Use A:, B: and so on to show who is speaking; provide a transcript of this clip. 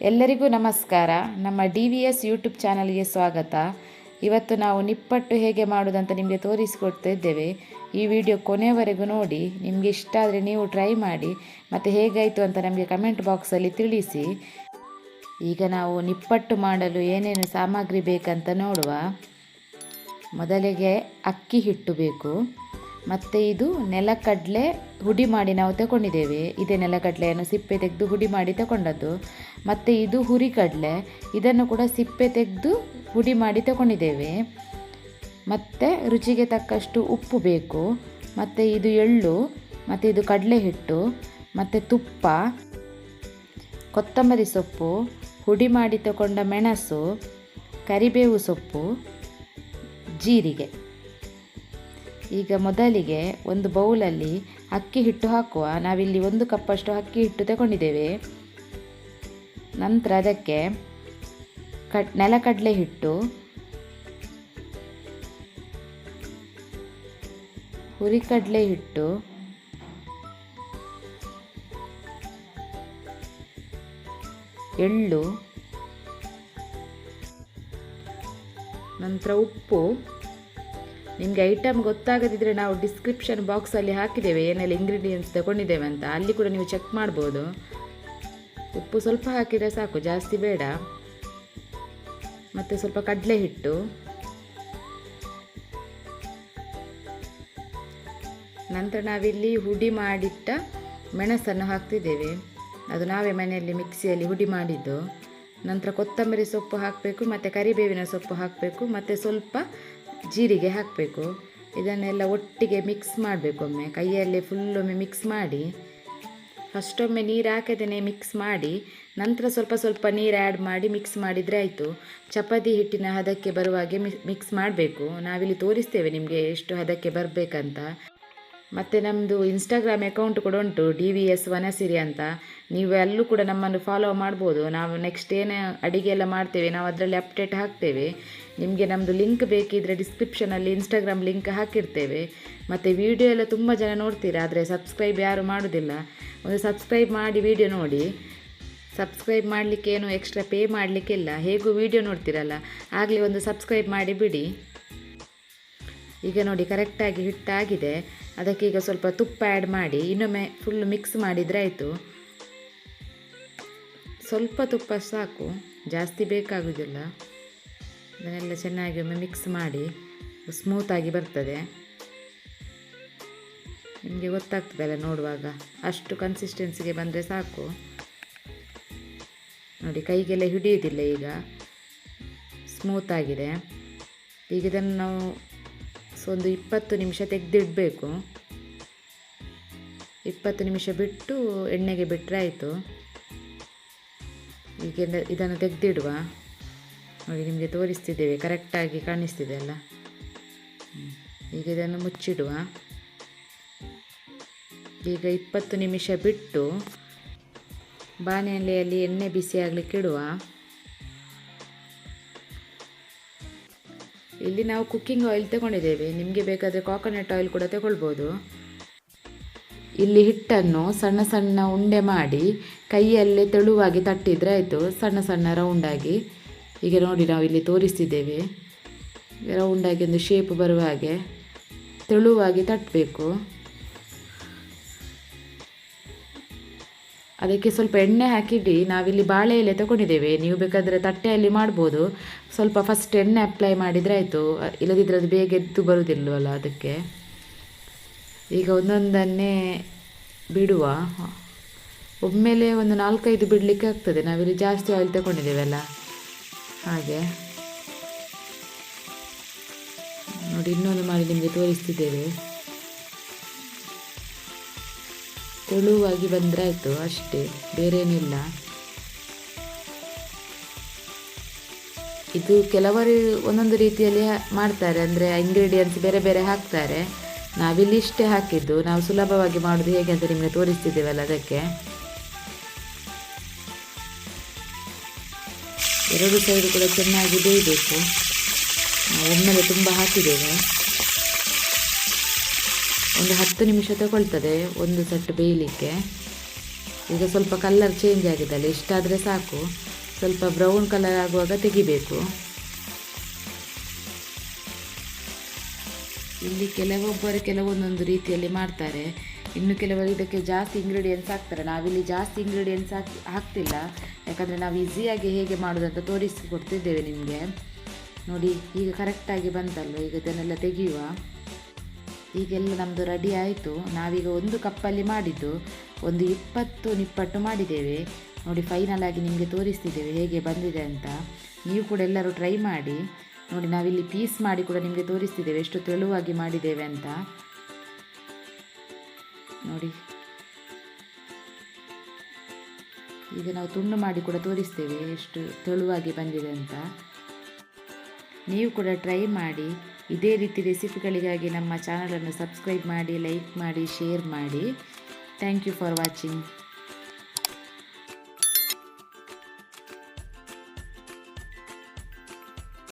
A: ಎಲ್ಲರಿಗೂ ನಮಸ್ಕಾರ. ನಮ್ಮ ಡಿ ವಿ ಎಸ್ ಯೂಟ್ಯೂಬ್ ಚಾನಲ್ಗೆ ಸ್ವಾಗತ. ಇವತ್ತು ನಾವು ನಿಪ್ಪಟ್ಟು ಹೇಗೆ ಮಾಡೋದಂತ ನಿಮಗೆ ತೋರಿಸಿಕೊಡ್ತಿದ್ದೇವೆ. ಈ ವಿಡಿಯೋ ಕೊನೆಯವರೆಗೂ ನೋಡಿ. ನಿಮಗೆ ಇಷ್ಟ ಆದರೆ ನೀವು ಟ್ರೈ ಮಾಡಿ. ಮತ್ತು ಹೇಗಾಯಿತು ಅಂತ ನಮಗೆ ಕಮೆಂಟ್ ಬಾಕ್ಸಲ್ಲಿ ತಿಳಿಸಿ. ಈಗ ನಾವು ನಿಪ್ಪಟ್ಟು ಮಾಡಲು ಏನೇನು ಸಾಮಗ್ರಿ ಬೇಕಂತ ನೋಡುವ. ಮೊದಲಿಗೆ ಅಕ್ಕಿ ಹಿಟ್ಟು ಬೇಕು. ಮತ್ತು ಇದು ನೆಲಕಡಲೆ ಹುಡಿ ಮಾಡಿ ನಾವು ತಗೊಂಡಿದ್ದೇವೆ. ಇದೇ ನೆಲಕಡಲೆಯನ್ನು ಸಿಪ್ಪೆ ತೆಗೆದು ಹುಡಿ ಮಾಡಿ ತಗೊಂಡದ್ದು. ಮತ್ತು ಇದು ಹುರಿಕಡಲೆ. ಇದನ್ನು ಕೂಡ ಸಿಪ್ಪೆ ತೆಗೆದು ಹುಡಿ ಮಾಡಿ ತಗೊಂಡಿದ್ದೇವೆ. ಮತ್ತು ರುಚಿಗೆ ತಕ್ಕಷ್ಟು ಉಪ್ಪು ಬೇಕು. ಮತ್ತು ಇದು ಎಳ್ಳು. ಮತ್ತು ಇದು ಕಡಲೆ ಹಿಟ್ಟು ಮತ್ತು ತುಪ್ಪ. ಕೊತ್ತಂಬರಿ ಸೊಪ್ಪು. ಹುಡಿ ಮಾಡಿ ತಗೊಂಡ ಮೆಣಸು. ಕರಿಬೇವು ಸೊಪ್ಪು. ಜೀರಿಗೆ. ಈಗ ಮೊದಲಿಗೆ ಒಂದು ಬೌಲಲ್ಲಿ ಅಕ್ಕಿ ಹಿಟ್ಟು ಹಾಕುವ. ನಾವಿಲ್ಲಿ ಒಂದು ಕಪ್ಪಷ್ಟು ಅಕ್ಕಿ ಹಿಟ್ಟು ತಗೊಂಡಿದ್ದೇವೆ. ನಂತರ ಅದಕ್ಕೆ ಕಡ್, ನೆಲಕಡಲೆ ಹಿಟ್ಟು, ಹುರಿಕಡಲೆ ಹಿಟ್ಟು, ಎಳ್ಳು, ನಂತರ ಉಪ್ಪು ನಿಮಗೆ ಐಟಮ್ ಗೊತ್ತಾಗದಿದ್ದರೆ ನಾವು ಡಿಸ್ಕ್ರಿಪ್ಷನ್ ಬಾಕ್ಸಲ್ಲಿ ಹಾಕಿದ್ದೇವೆ, ಏನೆಲ್ಲ ಇಂಗ್ರೀಡಿಯೆಂಟ್ಸ್ ತಗೊಂಡಿದ್ದೇವೆ ಅಂತ. ಅಲ್ಲಿ ಕೂಡ ನೀವು ಚೆಕ್ ಮಾಡ್ಬೋದು. ಉಪ್ಪು ಸ್ವಲ್ಪ ಹಾಕಿದರೆ ಸಾಕು, ಜಾಸ್ತಿ ಬೇಡ. ಮತ್ತು ಸ್ವಲ್ಪ ಕಡಲೆ ಹಿಟ್ಟು. ನಂತರ ನಾವಿಲ್ಲಿ ಹುಡಿ ಮಾಡಿಟ್ಟ ಮೆಣಸನ್ನು ಹಾಕ್ತಿದ್ದೇವೆ. ಅದು ನಾವೇ ಮನೆಯಲ್ಲಿ ಮಿಕ್ಸಿಯಲ್ಲಿ ಹುಡಿ ಮಾಡಿದ್ದು. ನಂತರ ಕೊತ್ತಂಬರಿ ಸೊಪ್ಪು ಹಾಕಬೇಕು, ಮತ್ತು ಕರಿಬೇವಿನ ಸೊಪ್ಪು ಹಾಕಬೇಕು, ಮತ್ತು ಸ್ವಲ್ಪ ಜೀರಿಗೆ ಹಾಕಬೇಕು. ಇದನ್ನೆಲ್ಲ ಒಟ್ಟಿಗೆ ಮಿಕ್ಸ್ ಮಾಡಬೇಕು ಒಮ್ಮೆ. ಕೈಯಲ್ಲೇ ಫುಲ್ಲೊಮ್ಮೆ ಮಿಕ್ಸ್ ಮಾಡಿ, ಫಸ್ಟೊಮ್ಮೆ ನೀರು ಹಾಕದೇನೆ ಮಿಕ್ಸ್ ಮಾಡಿ, ನಂತರ ಸ್ವಲ್ಪ ಸ್ವಲ್ಪ ನೀರು ಆ್ಯಡ್ ಮಾಡಿ ಮಿಕ್ಸ್ ಮಾಡಿದರೆ ಆಯಿತು. ಚಪಾತಿ ಹಿಟ್ಟಿನ ಹದಕ್ಕೆ ಬರುವಾಗೆ ಮಿಕ್ಸ್ ಮಾಡಬೇಕು. ನಾವಿಲ್ಲಿ ತೋರಿಸ್ತೇವೆ ನಿಮಗೆ ಎಷ್ಟು ಹದಕ್ಕೆ ಬರಬೇಕಂತ. ಮತ್ತು ನಮ್ಮದು ಇನ್ಸ್ಟಾಗ್ರಾಮ್ ಅಕೌಂಟ್ ಕೂಡ ಉಂಟು ಡಿ ವಿ ಎಸ್ ವನಸಿರಿ ಅಂತ. ನೀವು ಅಲ್ಲೂ ಕೂಡ ನಮ್ಮನ್ನು ಫಾಲೋ ಮಾಡ್ಬೋದು. ನಾವು ನೆಕ್ಸ್ಟ್ ಏನು ಅಡಿಗೆ ಎಲ್ಲ ಮಾಡ್ತೇವೆ, ನಾವು ಅದರಲ್ಲಿ ಅಪ್ಡೇಟ್ ಹಾಕ್ತೇವೆ. ನಿಮಗೆ ನಮ್ಮದು ಲಿಂಕ್ ಬೇಕಿದ್ದರೆ ಡಿಸ್ಕ್ರಿಪ್ಷನಲ್ಲಿ ಇನ್ಸ್ಟಾಗ್ರಾಮ್ ಲಿಂಕ್ ಹಾಕಿರ್ತೇವೆ. ಮತ್ತು ವೀಡಿಯೋ ಎಲ್ಲ ತುಂಬ ಜನ ನೋಡ್ತೀರಾ, ಆದರೆ ಸಬ್ಸ್ಕ್ರೈಬ್ ಯಾರು ಮಾಡೋದಿಲ್ಲ. ಒಂದು ಸಬ್ಸ್ಕ್ರೈಬ್ ಮಾಡಿ ವೀಡಿಯೋ ನೋಡಿ. ಸಬ್ಸ್ಕ್ರೈಬ್ ಮಾಡಲಿಕ್ಕೆ ಏನು ಎಕ್ಸ್ಟ್ರಾ ಪೇ ಮಾಡಲಿಕ್ಕಿಲ್ಲ. ಹೇಗೂ ವೀಡಿಯೋ ನೋಡ್ತೀರಲ್ಲ, ಆಗಲಿ ಒಂದು ಸಬ್ಸ್ಕ್ರೈಬ್ ಮಾಡಿ ಬಿಡಿ. ಈಗ ನೋಡಿ ಕರೆಕ್ಟಾಗಿ ಹಿಟ್ಟಾಗಿದೆ ಅದಕ್ಕೆ ಈಗ ಸ್ವಲ್ಪ ತುಪ್ಪ ಆ್ಯಡ್ ಮಾಡಿ, ಇನ್ನೊಮ್ಮೆ ಫುಲ್ ಮಿಕ್ಸ್ ಮಾಡಿದರೆ ಆಯಿತು. ಸ್ವಲ್ಪ ತುಪ್ಪ ಸಾಕು, ಜಾಸ್ತಿ ಬೇಕಾಗುವುದಿಲ್ಲ ಅದನ್ನೆಲ್ಲ ಚೆನ್ನಾಗಿ ಒಮ್ಮೆ ಮಿಕ್ಸ್ ಮಾಡಿ ಸ್ಮೂತಾಗಿ ಬರ್ತದೆ. ನಿಮಗೆ ಗೊತ್ತಾಗ್ತದಲ್ಲ ನೋಡುವಾಗ. ಅಷ್ಟು ಕನ್ಸಿಸ್ಟೆನ್ಸಿಗೆ ಬಂದರೆ ಸಾಕು. ನೋಡಿ ಕೈಗೆಲ್ಲ ಹಿಡಿಯುವುದಿಲ್ಲ ಈಗ. ಸ್ಮೂತಾಗಿದೆ ಈಗ ಇದನ್ನು ನಾವು ಸೊ ಒಂದು ಇಪ್ಪತ್ತು ನಿಮಿಷ ತೆಗೆದಿಡಬೇಕು. ಇಪ್ಪತ್ತು ನಿಮಿಷ ಬಿಟ್ಟು ಎಣ್ಣೆಗೆ ಬಿಟ್ಟರೆ ಆಯಿತು. ಈಗ ಇದನ್ನು ತೆಗೆದಿಡುವ. ನೋಡಿ, ನಿಮಗೆ ತೋರಿಸ್ತಿದ್ದೇವೆ, ಕರೆಕ್ಟಾಗಿ ಕಾಣಿಸ್ತಿದೆ ಅಲ್ಲ? ಈಗ ಇದನ್ನು ಮುಚ್ಚಿಡುವ. ಈಗ ಇಪ್ಪತ್ತು ನಿಮಿಷ ಬಿಟ್ಟು, ಬಾಣಲೆಯಲ್ಲಿ ಎಣ್ಣೆ ಬಿಸಿ ಆಗಲಿಕ್ಕೆ ಇಲ್ಲಿ ನಾವು ಕುಕ್ಕಿಂಗ್ ಆಯಿಲ್ ತಗೊಂಡಿದ್ದೇವೆ. ನಿಮಗೆ ಬೇಕಾದರೆ ಕಾಕೋನಟ್ ಆಯಿಲ್ ಕೂಡ ತಗೊಳ್ಬೋದು. ಇಲ್ಲಿ ಹಿಟ್ಟನ್ನು ಸಣ್ಣ ಸಣ್ಣ ಉಂಡೆ ಮಾಡಿ ಕೈಯಲ್ಲೇ ತೆಳುವಾಗಿ ತಟ್ಟಿದರೆ ಆಯಿತು, ಸಣ್ಣ ಸಣ್ಣ ರೌಂಡಾಗಿ ಈಗ ನೋಡಿ ನಾವು ಇಲ್ಲಿ ತೋರಿಸ್ತಿದ್ದೇವೆ. ರೌಂಡಾಗಿ ಒಂದು ಶೇಪ್ ಬರುವ ಹಾಗೆ ತೆಳುವಾಗಿ ತಟ್ಟಬೇಕು ಅದಕ್ಕೆ ಸ್ವಲ್ಪ ಎಣ್ಣೆ ಹಾಕಿಡಿ, ನಾವಿಲ್ಲಿ ಬಾಳೆ ಎಲೆ ತಗೊಂಡಿದ್ದೇವೆ. ನೀವು ಬೇಕಾದರೆ ತಟ್ಟೆಯಲ್ಲಿ ಮಾಡ್ಬೋದು. ಸ್ವಲ್ಪ ಫಸ್ಟ್ ಎಣ್ಣೆ ಅಪ್ಲೈ ಮಾಡಿದರೆ ಆಯಿತು. ಇಲ್ಲದಿದ್ದರೆ ಅದು ಬೇಗ ಎದ್ದು ಬರುವುದಿಲ್ಲವಲ್ಲ ಅದಕ್ಕೆ. ಈಗ ಒಂದೊಂದನ್ನೇ ಬಿಡುವ. ಒಮ್ಮೆಲೆ ಒಂದು ನಾಲ್ಕೈದು ಬಿಡಲಿಕ್ಕೆ ಆಗ್ತದೆ. ನಾವಿಲ್ಲಿ ಜಾಸ್ತಿ ಆಯಿಲ್ ತಗೊಂಡಿದ್ದೇವಲ್ಲ. ಹಾಗೆ. ನೋಡಿ, ಇನ್ನೊಂದು ಮಾಡಿ ನಿಮಗೆ ತೋರಿಸ್ತಿದ್ದೇವೆ. ತೆಳುವಾಗಿ ಬಂದರೆ ಆಯಿತು ಅಷ್ಟೇ, ಬೇರೇನಿಲ್ಲ. ಇದು ಕೆಲವರು ಒಂದೊಂದು ರೀತಿಯಲ್ಲಿ ಮಾಡ್ತಾರೆ, ಅಂದರೆ ಇಂಗ್ರೀಡಿಯೆಂಟ್ಸ್ ಬೇರೆ ಬೇರೆ ಹಾಕ್ತಾರೆ. ನಾವಿಲ್ಲಿ ಇಷ್ಟೇ ಹಾಕಿದ್ದು, ನಾವು ಸುಲಭವಾಗಿ ಮಾಡೋದು ಹೇಗೆ ಅಂತ ನಿಮಗೆ ತೋರಿಸ್ತಿದ್ದೇವಲ್ಲ ಅದಕ್ಕೆ. ಎರಡು ಸೈಡು ಕೂಡ ಚೆನ್ನಾಗಿ ಬೇಯಬೇಕು. ಒಮ್ಮೆಲೆ ತುಂಬ ಹಾಕಿದ್ದೇವೆ. ಒಂದು ಹತ್ತು ನಿಮಿಷ ತಗೊಳ್ತದೆ ಒಂದು ಸೆಟ್ ಬೇಯಲಿಕ್ಕೆ. ಈಗ ಸ್ವಲ್ಪ ಕಲ್ಲರ್ ಚೇಂಜ್ ಆಗಿದಲ್ಲ ಇಷ್ಟಾದರೆ ಸಾಕು. ಸ್ವಲ್ಪ ಬ್ರೌನ್ ಕಲರ್ ಆಗುವಾಗ ತೆಗಿಬೇಕು. ಇಲ್ಲಿ ಕೆಲವೊಬ್ಬರು ಕೆಲವೊಂದೊಂದು ರೀತಿಯಲ್ಲಿ ಮಾಡ್ತಾರೆ. ಇನ್ನು ಕೆಲವರು ಇದಕ್ಕೆ ಜಾಸ್ತಿ ಇಂಗ್ರೀಡಿಯೆಂಟ್ಸ್ ಹಾಕ್ತಾರೆ. ನಾವಿಲ್ಲಿ ಜಾಸ್ತಿ ಇಂಗ್ರೀಡಿಯೆಂಟ್ಸ್ ಹಾಕಿ, ಹಾಕ್ತಿಲ್ಲ. ಯಾಕಂದರೆ ನಾವು ಈಸಿಯಾಗಿ ಹೇಗೆ ಮಾಡೋದಂತ ತೋರಿಸಿ ಕೊಡ್ತಿದ್ದೇವೆ ನಿಮಗೆ. ನೋಡಿ, ಈಗ ಕರೆಕ್ಟಾಗಿ ಬಂತಲ್ವ? ಈಗ ಇದನ್ನೆಲ್ಲ ತೆಗೆಯುವ. ಈಗೆಲ್ಲ ನಮ್ಮದು ರೆಡಿ ಆಯಿತು. ನಾವೀಗ ಒಂದು ಕಪ್ಪಲ್ಲಿ ಮಾಡಿದ್ದು, ಒಂದು ಇಪ್ಪತ್ತು ನಿಪ್ಪಟ್ಟು ಮಾಡಿದ್ದೇವೆ. ನೋಡಿ ಫೈನಲ್ ಆಗಿ ನಿಮಗೆ ತೋರಿಸ್ತಿದ್ದೇವೆ ಹೇಗೆ ಬಂದಿದೆ ಅಂತ. ನೀವು ಕೂಡ ಎಲ್ಲರೂ ಟ್ರೈ ಮಾಡಿ. ನೋಡಿ, ನಾವಿಲ್ಲಿ ಪೀಸ್ ಮಾಡಿ ಕೂಡ ನಿಮಗೆ ತೋರಿಸ್ತಿದ್ದೇವೆ ಎಷ್ಟು ತೆಳುವಾಗಿ ಮಾಡಿದ್ದೇವೆ ಅಂತ. ನೋಡಿ. ಈಗ ನಾವು ತುಂಡು ಮಾಡಿ ಕೂಡ ತೋರಿಸ್ತೇವೆ ಎಷ್ಟು ತೆಳುವಾಗಿ ಬಂದಿದೆ ಅಂತ. ನೀವು ಕೂಡ ಟ್ರೈ ಮಾಡಿ. ಇದೇ ರೀತಿ ರೆಸಿಪಿಗಳಿಗಾಗಿ ನಮ್ಮ ಚಾನಲನ್ನು ಸಬ್ಸ್ಕ್ರೈಬ್ ಮಾಡಿ, ಲೈಕ್ ಮಾಡಿ, ಶೇರ್ ಮಾಡಿ. Thank you for watching